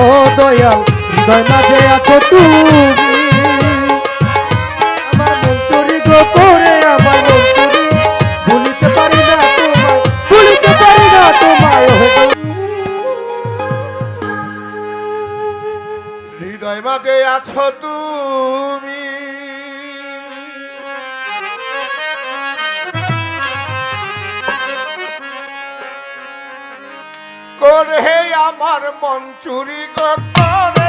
ও দয়াল, হৃদয় মাঝে আছো তুমি। আমার মন চুরি গো করে, আমার মন চুরি। ভুলিতে পারি না তোমায়, ভুলিতে পারি না তোমায় হৃদয় মাঝে আছো তুমি আমার মন চুরি কর।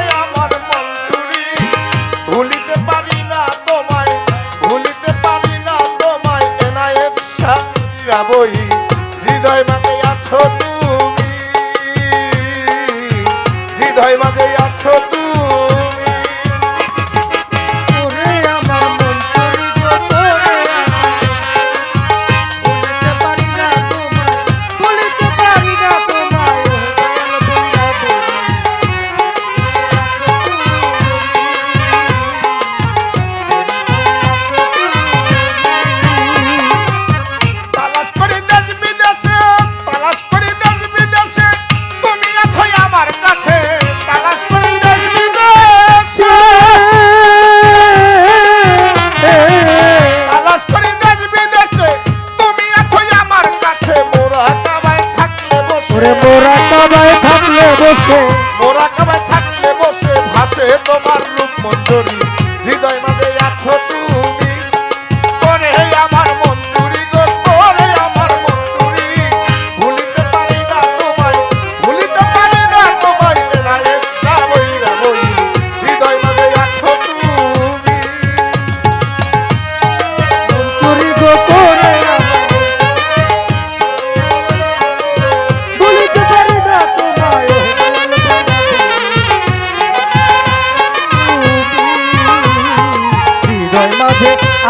হৃদয়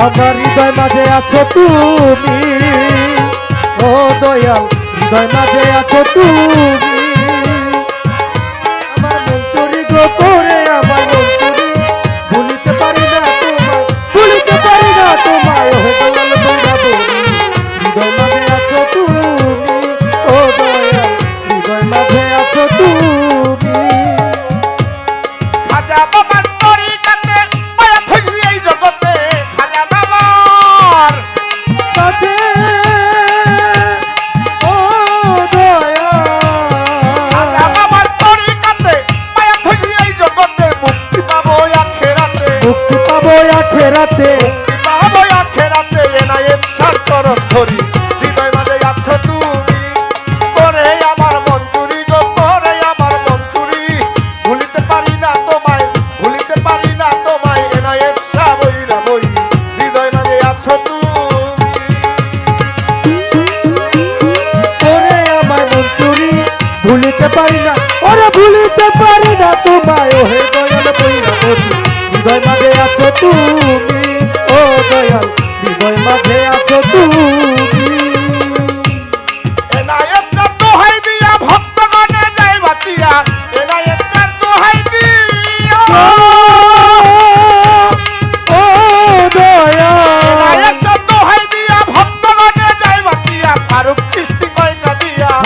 আমার হৃদয় মাঝে আছো তুমি। ও দয়াল, হৃদয় মাঝে আছো তুমি। আমার মন চুরি গোপন পারি না। ওরে ভুলিতে পারি না তোমায়। হে দয়াল বৈরাবতী হৃদয় মাঝে আছো তুমি। ও দয়াল হৃদয় মাঝে আছো তুমি। ফারুক কৃষ্ণ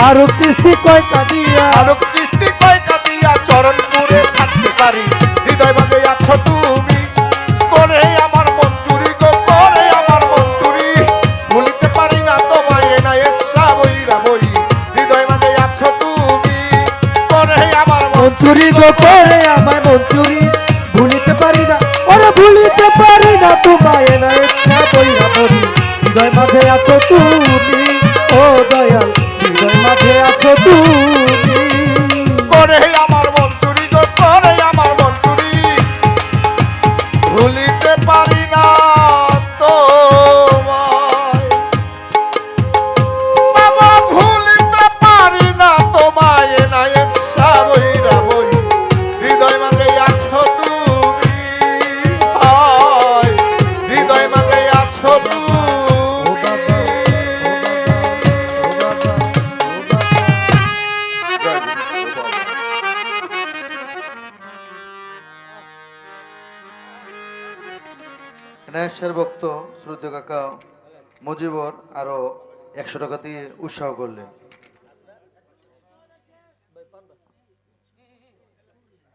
আরও কৃষ্টি কয় কাঁদিয়া আরও কৃষ্টি কয় কাঁদিয়া চরণ পুরে থাকতে পারি। হৃদয় বাজে আছো তুমি। করে আমার মন চুরি গো করে আমার মন চুরি। ভুলিতে পারি না তোমায় না এসা বইরা বই হৃদয় বাজে আছো তুমি। করে আমার মন চুরি গো করে আমার মন চুরি। ভুলিতে পারি না ওরে ভুলিতে পারি না তোমায় না এসা বইরা বই হৃদয় মাঝে আছো তুমি। এনায়ের ভক্ত শ্রুত কাকা মুজিবর আরও একশো টাকা দিয়ে উৎসাহ করলেন।